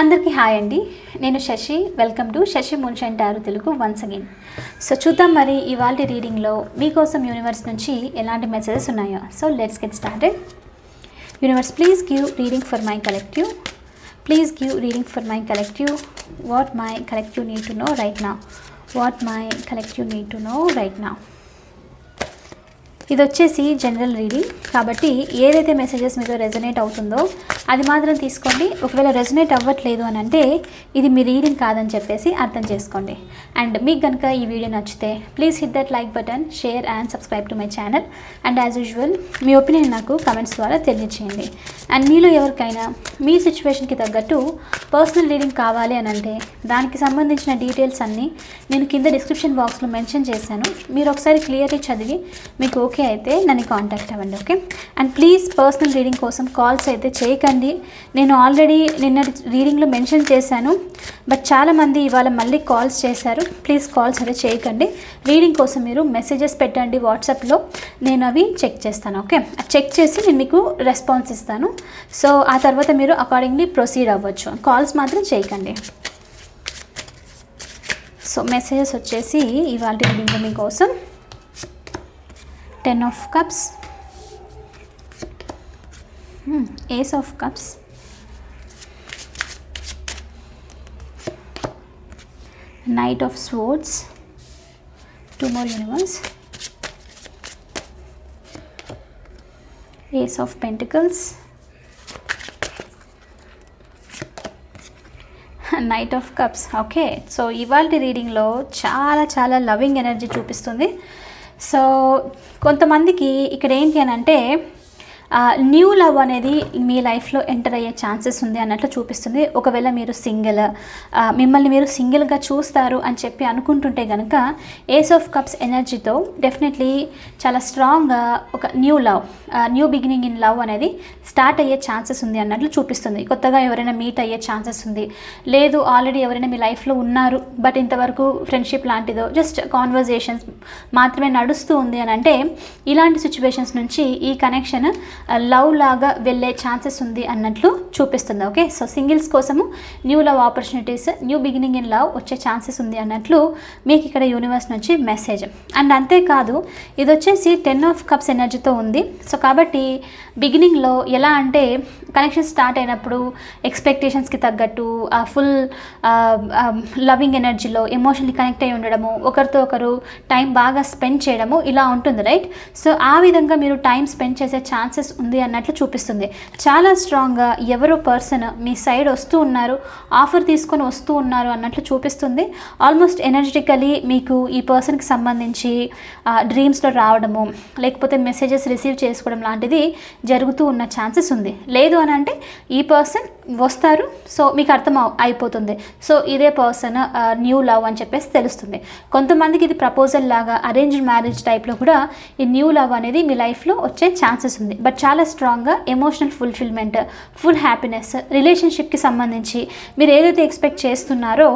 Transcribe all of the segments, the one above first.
అందరికీ హాయ్ అండి. నేను Sashi. Welcome to Sashi mansion tarot Telugu ones again so చూద్దాం మరి ఇవాళ రీడింగ్లో మీకోసం యూనివర్స్ నుంచి ఎలాంటి మెసేజెస్ ఉన్నాయో. So let's get started universe please give reading for my collective please give reading for my collective what my collective need to know right నా what my collective need to know right నా ఇది వచ్చేసి general reading కాబట్టి ఏదైతే messages మీతో resonate అవుతుందో అది మాత్రం తీసుకోండి. ఒకవేళ రెజనేట్ అవ్వట్లేదు అని అంటే ఇది మీ రీడింగ్ కాదని చెప్పేసి అర్థం చేసుకోండి. అండ్ మీకు కనుక ఈ వీడియో నచ్చితే please hit that like button share and subscribe to my channel and as usual me opinion నాకు కమెంట్స్ ద్వారా తెలియచేయండి. అండ్ మీలో ఎవరికైనా మీ సిచ్యువేషన్కి తగ్గట్టు పర్సనల్ రీడింగ్ కావాలి అని అంటే దానికి సంబంధించిన డీటెయిల్స్ అన్నీ నేను కింద డిస్క్రిప్షన్ బాక్స్లో మెన్షన్ చేశాను. మీరు ఒకసారి క్లియర్లీ చదివి మీకు ఓకే అయితే నన్ను కాంటాక్ట్ అవ్వండి okay and please personal reading కోసం కాల్స్ అయితే చేయకండి. నేను ఆల్రెడీ నిన్న రీడింగ్లో మెన్షన్ చేశాను. బట్ చాలామంది ఇవాళ మళ్ళీ కాల్స్ చేశారు. ప్లీజ్ కాల్స్ అవి చేయకండి. రీడింగ్ కోసం మీరు మెసేజెస్ పెట్టండి వాట్సాప్లో నేను అవి చెక్ చేస్తాను ఓకే చెక్ చేసి నేను మీకు రెస్పాన్స్ ఇస్తాను. సో ఆ తర్వాత మీరు అకార్డింగ్లీ ప్రొసీడ్ అవ్వచ్చు. కాల్స్ మాత్రం చేయకండి. సో మెసేజెస్ వచ్చేసి ఇవాళ రీడింగ్ మీకోసం. Ten of cups ace of cups knight of swords two more universe ace of pentacles knight of cups okay so ఇవాళ రీడింగ్లో చాలా చాలా లవింగ్ ఎనర్జీ చూపిస్తుంది. సో కొంతమందికి ఇక్కడ ఏంటి అని అంటే న్యూ లవ్ అనేది మీ లైఫ్లో ఎంటర్ అయ్యే ఛాన్సెస్ ఉంది అన్నట్లు చూపిస్తుంది. ఒకవేళ మీరు సింగిల్ మిమ్మల్ని మీరు సింగిల్గా చూస్తారు అని చెప్పి అనుకుంటుంటే కనుక ఏస్ ఆఫ్ కప్స్ ఎనర్జీతో డెఫినెట్లీ చాలా స్ట్రాంగ్గా ఒక new love new beginning in love అనేది స్టార్ట్ అయ్యే ఛాన్సెస్ ఉంది అన్నట్లు చూపిస్తుంది. కొత్తగా ఎవరైనా మీట్ అయ్యే ఛాన్సెస్ ఉంది. లేదు ఆల్రెడీ ఎవరైనా మీ లైఫ్లో ఉన్నారు బట్ ఇంతవరకు ఫ్రెండ్షిప్ లాంటిదో జస్ట్ కాన్వర్జేషన్స్ మాత్రమే నడుస్తూ ఉంది అని అంటే ఇలాంటి సిచ్యువేషన్స్ నుంచి ఈ కనెక్షన్ లవ్ లాగా వెళ్ళే ఛాన్సెస్ ఉంది అన్నట్లు చూపిస్తుంది. ఓకే? సో సింగిల్స్ కోసము new love opportunities new beginning in love వచ్చే ఛాన్సెస్ ఉంది అన్నట్లు మీకు ఇక్కడ యూనివర్స్ నుంచి మెసేజ్. అండ్ అంతేకాదు ఇది వచ్చేసి టెన్ ఆఫ్ కప్స్ ఎనర్జీతో ఉంది. సో కాబట్టి బిగినింగ్లో ఎలా అంటే కనెక్షన్ స్టార్ట్ అయినప్పుడు ఎక్స్పెక్టేషన్స్కి తగ్గట్టు ఆ ఫుల్ లవింగ్ ఎనర్జీలో ఎమోషనల్లీ కనెక్ట్ అయి ఉండడము ఒకరితో ఒకరు టైం బాగా స్పెండ్ చేయడము ఇలా ఉంటుంది రైట్? సో ఆ విధంగా మీరు టైం స్పెండ్ చేసే ఛాన్సెస్ ఉంది అన్నట్లు చూపిస్తుంది. చాలా స్ట్రాంగ్గా ఎవరో పర్సన్ మీ సైడ్ వస్తూ ఉన్నారు ఆఫర్ తీసుకొని వస్తూ ఉన్నారు అన్నట్లు చూపిస్తుంది. ఆల్మోస్ట్ ఎనర్జెటికలీ మీకు ఈ పర్సన్కి సంబంధించి డ్రీమ్స్లో రావడము లేకపోతే మెసేజెస్ రిసీవ్ చేసుకోవడం లాంటిది జరుగుతూ ఉన్న ఛాన్సెస్ ఉంది. లేదు అని అంటే ఈ పర్సన్ వస్తారు. సో మీకు అర్థం అయిపోతుంది. సో ఇదే పర్సన్ న్యూ లవ్ అని చెప్పేసి తెలుస్తుంది. కొంతమందికి ఇది ప్రపోజల్ లాగా అరేంజ్డ్ మ్యారేజ్ టైప్లో కూడా ఈ న్యూ లవ్ అనేది మీ లైఫ్లో వచ్చే ఛాన్సెస్ ఉంది. బట్ చాలా స్ట్రాంగ్గా ఎమోషనల్ ఫుల్ఫిల్మెంట్ ఫుల్ హ్యాపీనెస్ రిలేషన్షిప్కి సంబంధించి మీరు ఏదైతే ఎక్స్పెక్ట్ చేస్తున్నారో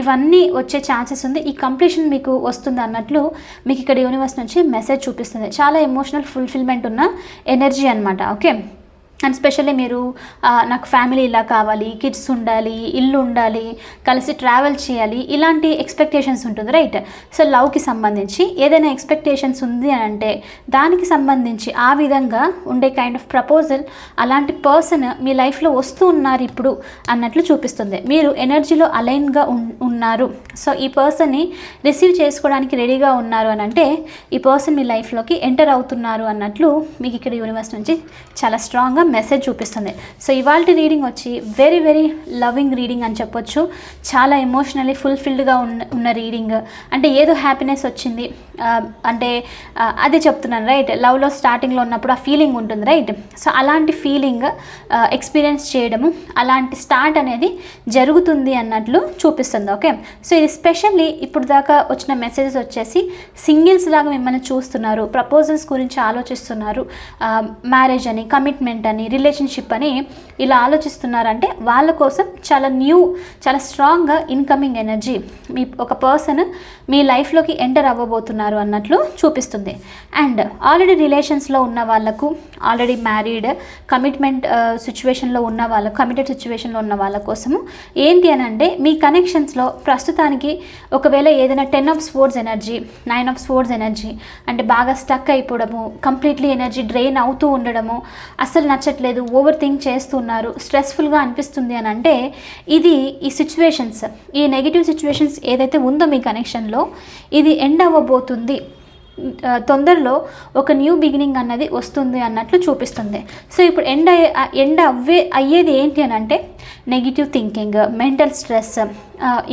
ఇవన్నీ వచ్చే ఛాన్సెస్ ఉంది. ఈ కంప్లీషన్ మీకు వస్తుంది అన్నట్లు మీకు ఇక్కడ యూనివర్స్ నుంచి మెసేజ్ చూపిస్తుంది. చాలా ఎమోషనల్ ఫుల్ఫిల్మెంట్ ఉన్న ఎనర్జీ అనమాట ఓకే అండ్ స్పెషల్లీ మీరు నాకు ఫ్యామిలీ ఇలా కావాలి కిడ్స్ ఉండాలి ఇల్లు ఉండాలి కలిసి ట్రావెల్ చేయాలి ఇలాంటి ఎక్స్పెక్టేషన్స్ ఉంటుంది రైట్? సో లవ్కి సంబంధించి ఏదైనా ఎక్స్పెక్టేషన్స్ ఉంది అని అంటే దానికి సంబంధించి ఆ విధంగా ఉండే కైండ్ ఆఫ్ ప్రపోజల్ అలాంటి పర్సన్ మీ లైఫ్లో వస్తూ ఉన్నారు ఇప్పుడు అన్నట్లు చూపిస్తుంది. మీరు ఎనర్జీలో అలైన్గా ఉన్నారు. సో ఈ పర్సన్ని రిసీవ్ చేసుకోవడానికి రెడీగా ఉన్నారు అని అంటే ఈ పర్సన్ మీ లైఫ్లోకి ఎంటర్ అవుతున్నారు అన్నట్లు మీకు ఇక్కడ యూనివర్స్ నుంచి చాలా స్ట్రాంగ్గా మెసేజ్ చూపిస్తుంది. సో ఇవాళ రీడింగ్ వచ్చి వెరీ వెరీ లవింగ్ రీడింగ్ అని చెప్పొచ్చు. చాలా ఎమోషనలీ ఫుల్ఫిల్డ్గా ఉన్న ఉన్న రీడింగ్ అంటే ఏదో హ్యాపీనెస్ వచ్చింది. అంటే అదే చెప్తున్నాను రైట్ లవ్లో స్టార్టింగ్లో ఉన్నప్పుడు ఆ ఫీలింగ్ ఉంటుంది రైట్ సో అలాంటి ఫీలింగ్ ఎక్స్పీరియన్స్ చేయడము అలాంటి స్టార్ట్ అనేది జరుగుతుంది అన్నట్లు చూపిస్తుంది ఓకే సో ఇది స్పెషల్లీ ఇప్పుడు దాకా వచ్చిన మెసేజెస్ వచ్చేసి సింగిల్స్ లాగా మిమ్మల్ని చూస్తున్నారు ప్రపోజల్స్ గురించి ఆలోచిస్తున్నారు మ్యారేజ్ అని కమిట్మెంట్ అని అని రిలేషన్షిప్ అని ఇలా ఆలోచిస్తున్నారంటే వాళ్ళ కోసం చాలా న్యూ చాలా స్ట్రాంగ్గా ఇన్కమింగ్ ఎనర్జీ మీ ఒక పర్సన్ మీ లైఫ్లోకి ఎంటర్ అవ్వబోతున్నారు అన్నట్లు చూపిస్తుంది. అండ్ ఆల్రెడీ రిలేషన్స్లో ఉన్న వాళ్ళకు ఆల్రెడీ మ్యారీడ్ కమిట్మెంట్ సిచ్యువేషన్లో ఉన్న వాళ్ళ కమిటెడ్ సిచ్యువేషన్లో ఉన్న వాళ్ళ కోసము ఏంటి అని అంటే మీ కనెక్షన్స్లో ప్రస్తుతానికి ఒకవేళ ఏదైనా ten of swords energy nine of swords energy అంటే బాగా స్టక్ అయిపోవడము కంప్లీట్లీ ఎనర్జీ డ్రైన్ అవుతూ ఉండడము అస్సలు నచ్చట్లేదు ఓవర్ థింక్ చేస్తున్నారు స్ట్రెస్ఫుల్గా అనిపిస్తుంది అని అంటే ఇది ఈ సిచ్యువేషన్స్. ఈ నెగిటివ్ సిచ్యువేషన్స్ ఏదైతే ఉందో మీ కనెక్షన్లో ఇది ఎండ్ అవ్వబోతుంది. తొందరలో ఒక న్యూ బిగినింగ్ అన్నది వస్తుంది అన్నట్లు చూపిస్తుంది. సో ఇప్పుడు ఎండ్ అయ్యే ఎండ్ అవ్వే అయ్యేది ఏంటి అని అంటే నెగిటివ్ థింకింగ్ మెంటల్ స్ట్రెస్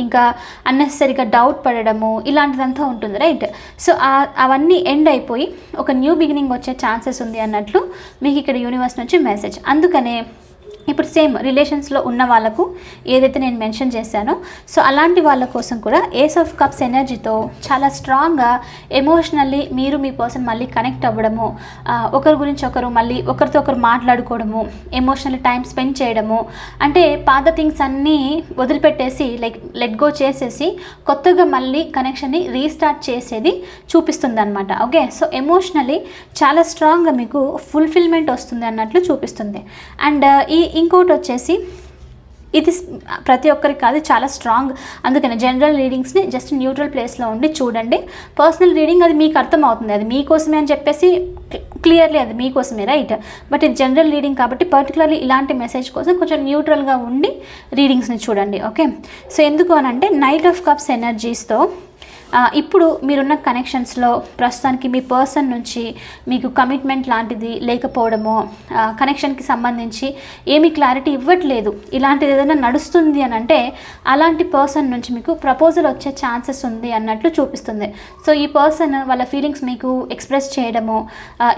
ఇంకా అన్నెసరీగా డౌట్ పడడము ఇలాంటిదంతా ఉంటుంది రైట్ సో అవన్నీ ఎండ్ అయిపోయి ఒక న్యూ బిగినింగ్ వచ్చే ఛాన్సెస్ ఉంది అన్నట్లు మీకు ఇక్కడ యూనివర్స్ నుంచి మెసేజ్ అందుకనే ఇప్పుడు సేమ్ రిలేషన్స్లో ఉన్న వాళ్ళకు ఏదైతే నేను మెన్షన్ చేశానో సో అలాంటి వాళ్ళ కోసం కూడా ఏస్ ఆఫ్ కప్స్ ఎనర్జీతో చాలా స్ట్రాంగ్గా ఎమోషనల్లీ మీరు మీ పర్సన్ మళ్ళీ కనెక్ట్ అవ్వడము ఒకరి గురించి ఒకరు మళ్ళీ ఒకరితో ఒకరు మాట్లాడుకోవడము ఎమోషనల్ టైం స్పెండ్ చేయడము అంటే పాత థింగ్స్ అన్నీ వదిలిపెట్టేసి లైక్ లెట్ గో చేసేసి కొత్తగా మళ్ళీ కనెక్షన్ని రీస్టార్ట్ చేసేది చూపిస్తుంది అనమాట ఓకే సో ఎమోషనలీ చాలా స్ట్రాంగ్గా మీకు ఫుల్ఫిల్మెంట్ వస్తుంది అన్నట్లు చూపిస్తుంది. అండ్ ఈ ఇంకోటి వచ్చేసి ఇది ప్రతి ఒక్కరికి కాదు చాలా స్ట్రాంగ్ అందుకని జనరల్ రీడింగ్స్ని జస్ట్ న్యూట్రల్ ప్లేస్లో ఉండి చూడండి. పర్సనల్ రీడింగ్ అది మీకు అర్థమవుతుంది. అది మీకోసమే అని చెప్పేసి క్లియర్లీ అది మీకోసమే రైట్ బట్ ఇది జనరల్ రీడింగ్ కాబట్టి పర్టికులర్లీ ఇలాంటి మెసేజ్ కోసం కొంచెం న్యూట్రల్గా ఉండి రీడింగ్స్ని చూడండి ఓకే సో ఎందుకు అని అంటే నైట్ ఆఫ్ కప్స్ ఎనర్జీస్తో ఇప్పుడు మీరున్న కనెక్షన్స్లో ప్రస్తుతానికి మీ పర్సన్ నుంచి మీకు కమిట్మెంట్ లాంటిది లేకపోవడమో కనెక్షన్కి సంబంధించి ఏమీ క్లారిటీ ఇవ్వట్లేదు. ఇలాంటిది ఏదైనా నడుస్తుంది అని అంటే అలాంటి పర్సన్ నుంచి మీకు ప్రపోజల్ వచ్చే ఛాన్సెస్ ఉంది అన్నట్లు చూపిస్తుంది. సో ఈ పర్సన్ వాళ్ళ ఫీలింగ్స్ మీకు ఎక్స్ప్రెస్ చేయడము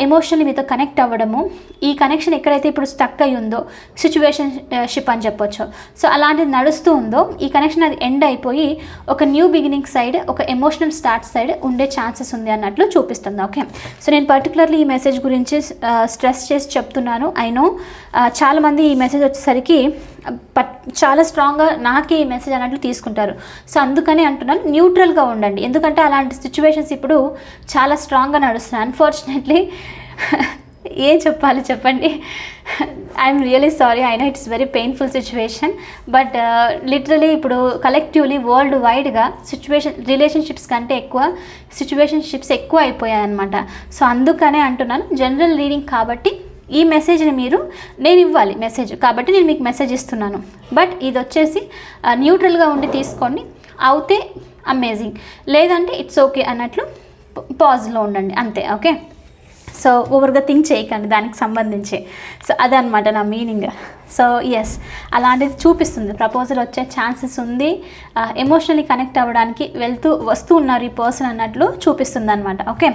ఎమోషనల్లీ మీతో కనెక్ట్ అవ్వడము ఈ కనెక్షన్ ఎక్కడైతే ఇప్పుడు స్టక్ అయి ఉందో సిచ్యువేషన్ షిప్ అని చెప్పొచ్చు. సో అలాంటిది నడుస్తూ ఉందో ఈ కనెక్షన్ అది ఎండ్ అయిపోయి ఒక న్యూ బిగినింగ్ సైడ్ ఒక ఎమో ఎమోషనల్ స్టార్ట్ సైడ్ ఉండే ఛాన్సెస్ ఉంది అన్నట్లు చూపిస్తుంది ఓకే సో నేను పర్టికులర్లీ ఈ మెసేజ్ గురించి స్ట్రెస్ చేసి చెప్తున్నాను. ఐ నో చాలామంది ఈ మెసేజ్ వచ్చేసరికి పట్ చాలా స్ట్రాంగ్గా నాకే ఈ మెసేజ్ అన్నట్లు తీసుకుంటారు. సో అందుకని అంటున్నాను న్యూట్రల్గా ఉండండి. ఎందుకంటే అలాంటి సిచ్యువేషన్స్ ఇప్పుడు చాలా స్ట్రాంగ్గా నడుస్తున్నాయి. అన్ఫార్చునేట్లీ ఏం చెప్పాలి చెప్పండి? I'm really sorry I know it's very painful situation but literally ఇప్పుడు కలెక్టివ్లీ వరల్డ్ వైడ్గా సిచ్యువేషన్ రిలేషన్షిప్స్ కంటే ఎక్కువ సిచ్యువేషన్షిప్స్ ఎక్కువ అయిపోయాయి అనమాట సో అందుకనే అంటున్నాను జనరల్ రీడింగ్ కాబట్టి ఈ మెసేజ్ని మీరు నేను ఇవ్వాలి మెసేజ్ కాబట్టి నేను మీకు మెసేజ్ ఇస్తున్నాను. బట్ ఇది వచ్చేసి న్యూట్రల్గా uh, ఉండి తీసుకోండి అవుతే అమేజింగ్ లేదంటే ఇట్స్ ఓకే అన్నట్లు పాజ్లో ఉండండి అంతే ఓకే సో ఓవర్గా థింక్ చేయకండి దానికి సంబంధించి. సో అదనమాట నా మీనింగ్ సో ఎస్ అలాంటిది చూపిస్తుంది. ప్రపోజల్ వచ్చే ఛాన్సెస్ ఉంది. Uh, ఎమోషనలీ కనెక్ట్ అవ్వడానికి వెళ్తూ వస్తూ ఉన్నారు ఈ పర్సన్ అన్నట్లు చూపిస్తుంది అనమాట ఓకే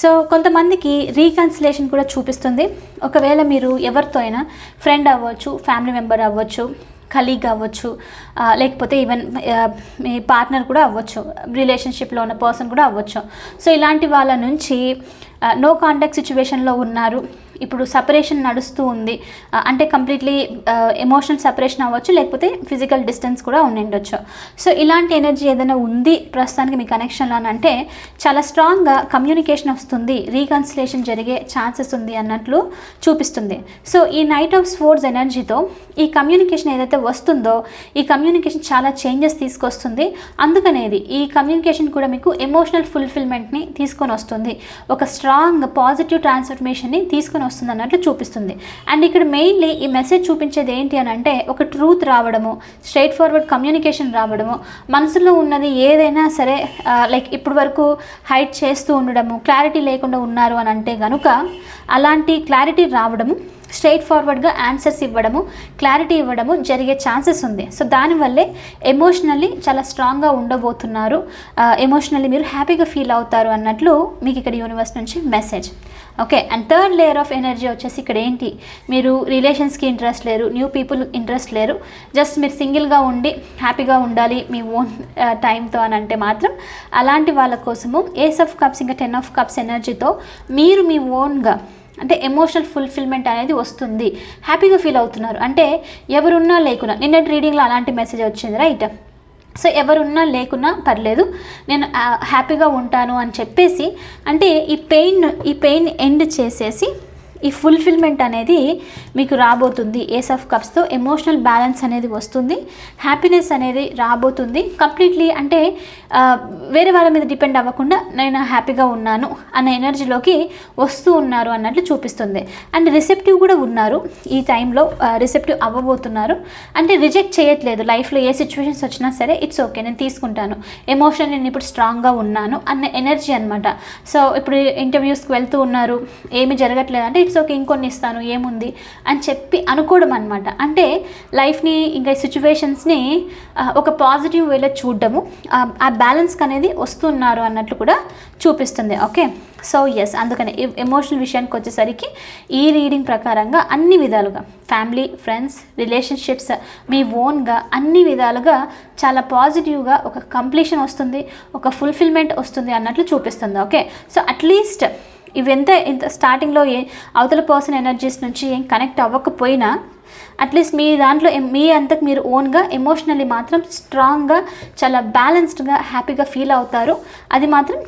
సో కొంతమందికి రీకన్సిలేషన్ కూడా చూపిస్తుంది. ఒకవేళ మీరు ఎవరితో అయినా ఫ్రెండ్ అవ్వచ్చు ఫ్యామిలీ మెంబర్ అవ్వచ్చు కలీగ్ అవ్వచ్చు uh, లేకపోతే ఈవెన్ uh, మీ పార్ట్నర్ కూడా అవ్వచ్చు. రిలేషన్షిప్లో ఉన్న పర్సన్ కూడా అవ్వచ్చు. సో ఇలాంటి వాళ్ళ నుంచి నో కాంటాక్ట్ సిచ్యువేషన్లో ఉన్నారు. ఇప్పుడు సపరేషన్ నడుస్తూ ఉంది. అంటే కంప్లీట్లీ ఎమోషనల్ సపరేషన్ అవ్వచ్చు లేకపోతే ఫిజికల్ డిస్టెన్స్ కూడా ఉండిండొచ్చు. సో ఇలాంటి ఎనర్జీ ఏదైనా ఉంది ప్రస్తుతానికి మీ కనెక్షన్లో అని అంటే చాలా స్ట్రాంగ్గా కమ్యూనికేషన్ వస్తుంది రీకన్సిలేషన్ జరిగే ఛాన్సెస్ ఉంది అన్నట్లు చూపిస్తుంది. సో ఈ నైట్ ఆఫ్ స్పోర్ట్స్ ఎనర్జీతో ఈ కమ్యూనికేషన్ ఏదైతే వస్తుందో ఈ కమ్యూనికేషన్ చాలా చేంజెస్ తీసుకొస్తుంది. అందుకనేది ఈ కమ్యూనికేషన్ కూడా మీకు ఎమోషనల్ ఫుల్ఫిల్మెంట్ని తీసుకొని వస్తుంది. ఒక స్ట్రాంగ్ పాజిటివ్ ట్రాన్స్ఫర్మేషన్ని తీసుకొని వస్తుంది అన్నట్లు చూపిస్తుంది. అండ్ ఇక్కడ మెయిన్లీ ఈ మెసేజ్ చూపించేది ఏంటి అని అంటే ఒక ట్రూత్ రావడము స్ట్రైట్ ఫార్వర్డ్ కమ్యూనికేషన్ రావడము మనసులో ఉన్నది ఏదైనా సరే లైక్ ఇప్పటి వరకు హైడ్ చేస్తూ ఉండడము క్లారిటీ లేకుండా ఉన్నారు అని అంటే కనుక అలాంటి క్లారిటీ రావడము స్ట్రైట్ ఫార్వర్డ్గా ఆన్సర్స్ ఇవ్వడము క్లారిటీ ఇవ్వడము జరిగే ఛాన్సెస్ ఉంది. సో దానివల్లే ఎమోషనల్లీ చాలా స్ట్రాంగ్గా ఉండబోతున్నారు. ఎమోషనల్లీ మీరు హ్యాపీగా ఫీల్ అవుతారు అన్నట్లు మీకు ఇక్కడ యూనివర్స్ నుంచి message. Okay and third layer of energy వచ్చేసి ఇక్కడ ఏంటి? మీరు రిలేషన్స్కి ఇంట్రెస్ట్ లేరు న్యూ పీపుల్ ఇంట్రెస్ట్ లేరు. జస్ట్ మీరు సింగిల్గా ఉండి హ్యాపీగా ఉండాలి మీ ఓన్ టైంతో అని అంటే మాత్రం అలాంటి వాళ్ళ కోసము ఏస్ ఆఫ్ కప్స్ ఇంకా టెన్ ఆఫ్ కప్స్ ఎనర్జీతో మీరు మీ ఓన్గా అంటే ఎమోషనల్ ఫుల్ఫిల్మెంట్ అనేది వస్తుంది. హ్యాపీగా ఫీల్ అవుతున్నారు. అంటే ఎవరున్నా లేకున్నా నిన్నటి రీడింగ్లో అలాంటి మెసేజ్ వచ్చింది రైట్ సో ఎవరున్నా లేకున్నా పర్లేదు నేను uh, హ్యాపీగా ఉంటాను అని చెప్పేసి అంటే ఈ పెయిన్ ఈ పెయిన్ ఎండ్ చేసేసి ఈ ఫుల్ఫిల్మెంట్ అనేది మీకు రాబోతుంది. ఏస్ ఆఫ్ కప్స్తో ఎమోషనల్ బ్యాలెన్స్ అనేది వస్తుంది. హ్యాపీనెస్ అనేది రాబోతుంది. కంప్లీట్లీ అంటే వేరే వాళ్ళ మీద డిపెండ్ అవ్వకుండా నేను హ్యాపీగా ఉన్నాను అన్న ఎనర్జీలోకి వస్తూ ఉన్నారు అన్నట్లు చూపిస్తుంది. అండ్ రిసెప్టివ్ కూడా ఉన్నారు ఈ టైంలో రిసెప్టివ్ అవ్వబోతున్నారు. అంటే రిజెక్ట్ చేయట్లేదు. లైఫ్లో ఏ సిచ్యువేషన్స్ వచ్చినా సరే ఇట్స్ ఓకే నేను తీసుకుంటాను. ఎమోషన్ నేను ఇప్పుడు స్ట్రాంగ్గా ఉన్నాను అన్న ఎనర్జీ అనమాట సో ఇప్పుడు ఇంటర్వ్యూస్కి వెళ్తూ ఉన్నారు. ఏమి జరగట్లేదు అంటే ఇట్స్ ఓకే ఇంకొన్ని ఇస్తాను ఏముంది? అని చెప్పి అనుకోవడం అనమాట అంటే లైఫ్ని ఇంకా సిచ్యువేషన్స్ని ఒక పాజిటివ్ వేలో చూడడము. ఆ, ఆ బ్యాలెన్స్కి అనేది వస్తున్నారు అన్నట్లు కూడా చూపిస్తుంది. ఓకే? సో ఎస్ అందుకని ఎమోషనల్ విషయానికి వచ్చేసరికి ఈ రీడింగ్ ప్రకారంగా అన్ని విధాలుగా ఫ్యామిలీ ఫ్రెండ్స్ రిలేషన్షిప్స్ మీ ఓన్గా అన్ని విధాలుగా చాలా పాజిటివ్గా ఒక కంప్లీషన్ వస్తుంది ఒక ఫుల్ఫిల్మెంట్ వస్తుంది అన్నట్లు చూపిస్తుంది. ఓకే? సో అట్లీస్ట్ ఇవెంత ఇంత స్టార్టింగ్లో ఏ అవతల పర్సన్ ఎనర్జీస్ నుంచి ఏం కనెక్ట్ అవ్వకపోయినా అట్లీస్ట్ మీ దాంట్లో మీ అంతకు మీరు ఓన్గా ఎమోషనల్లీ మాత్రం స్ట్రాంగ్గా చాలా బ్యాలెన్స్డ్గా హ్యాపీగా ఫీల్ అవుతారు. అది మాత్రం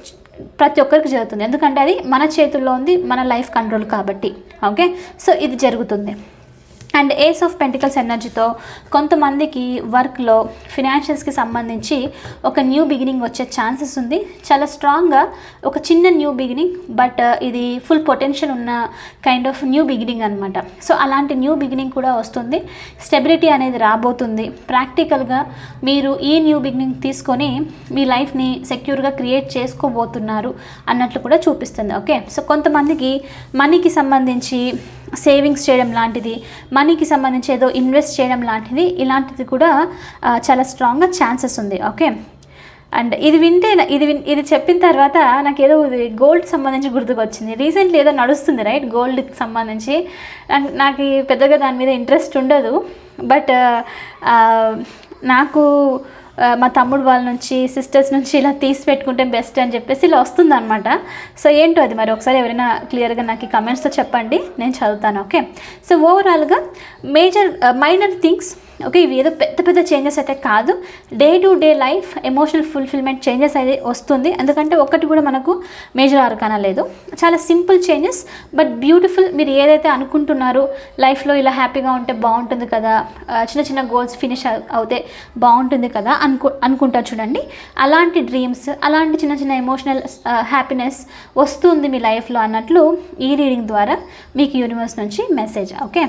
ప్రతి ఒక్కరికి జరుగుతుంది. ఎందుకంటే అది మన చేతుల్లో ఉంది మన లైఫ్ కంట్రోల్ కాబట్టి. ఓకే సో ఇది జరుగుతుంది. అండ్ ఏస్ ఆఫ్ పెంటికల్స్ ఎనర్జీతో కొంతమందికి వర్క్లో ఫినాన్షియల్స్కి సంబంధించి ఒక న్యూ బిగినింగ్ వచ్చే ఛాన్సెస్ ఉంది. చాలా స్ట్రాంగ్గా ఒక చిన్న న్యూ బిగినింగ్ బట్ ఇది ఫుల్ పొటెన్షియల్ ఉన్న కైండ్ ఆఫ్ న్యూ బిగినింగ్ అనమాట సో అలాంటి న్యూ బిగినింగ్ కూడా వస్తుంది. స్టెబిలిటీ అనేది రాబోతుంది. ప్రాక్టికల్గా మీరు ఈ న్యూ బిగినింగ్ తీసుకొని మీ లైఫ్ని సెక్యూర్గా క్రియేట్ చేసుకోబోతున్నారు అన్నట్లు కూడా చూపిస్తుంది. ఓకే సో కొంతమందికి మనీకి సంబంధించి సేవింగ్స్ చేయడం లాంటిది మనీకి సంబంధించి ఏదో ఇన్వెస్ట్ చేయడం లాంటిది ఇలాంటిది కూడా చాలా స్ట్రాంగ్గా ఛాన్సెస్ ఉంది. ఓకే? అండ్ ఇది వింటే ఇది విన్ ఇది చెప్పిన తర్వాత నాకు ఏదో ఇది గోల్డ్ సంబంధించి గుర్తుకొచ్చింది. రీసెంట్లీ ఏదో నడుస్తుంది రైట్? గోల్డ్కి సంబంధించి. నాకు నాకు పెద్దగా దాని మీద ఇంట్రెస్ట్ ఉండదు. బట్ నాకు మా తమ్ముడు వాళ్ళ నుంచి సిస్టర్స్ నుంచి ఇలా తీసి పెట్టుకుంటే బెస్ట్ అని చెప్పేసి ఇలా వస్తుంది అనమాట సో ఏంటో అది మరి ఒకసారి ఎవరైనా క్లియర్గా నాకు కమెంట్స్తో చెప్పండి నేను చదువుతాను ఓకే సో ఓవరాల్గా మేజర్ మైనర్ థింగ్స్ ఓకే ఇవి ఏదో పెద్ద పెద్ద చేంజెస్ అయితే కాదు. Day to day life emotional fulfilment changes అయితే వస్తుంది. ఎందుకంటే ఒక్కటి కూడా మనకు మేజర్ ఆర్కానా లేదు. చాలా సింపుల్ చేంజెస్ బట్ బ్యూటిఫుల్ మీరు ఏదైతే అనుకుంటున్నారో లైఫ్లో ఇలా హ్యాపీగా ఉంటే బాగుంటుంది కదా చిన్న చిన్న గోల్స్ ఫినిష్ అవుతే బాగుంటుంది కదా అనుకు అనుకుంటారు చూడండి. అలాంటి డ్రీమ్స్ అలాంటి చిన్న చిన్న ఎమోషనల్ హ్యాపీనెస్ వస్తుంది మీ లైఫ్లో అన్నట్లు ఈ రీడింగ్ ద్వారా మీకు యూనివర్స్ నుంచి మెసేజ్ ఓకే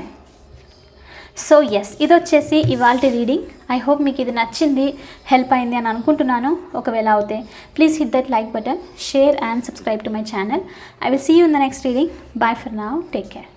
సో ఎస్ ఇది వచ్చేసి ఇవాళ రీడింగ్ ఐ హోప్ మీకు ఇది నచ్చింది హెల్ప్ అయింది అని అనుకుంటున్నాను. ఒకవేళ అవుతే please hit that like button share and subscribe to my channel I will see you in the next reading bye for now take care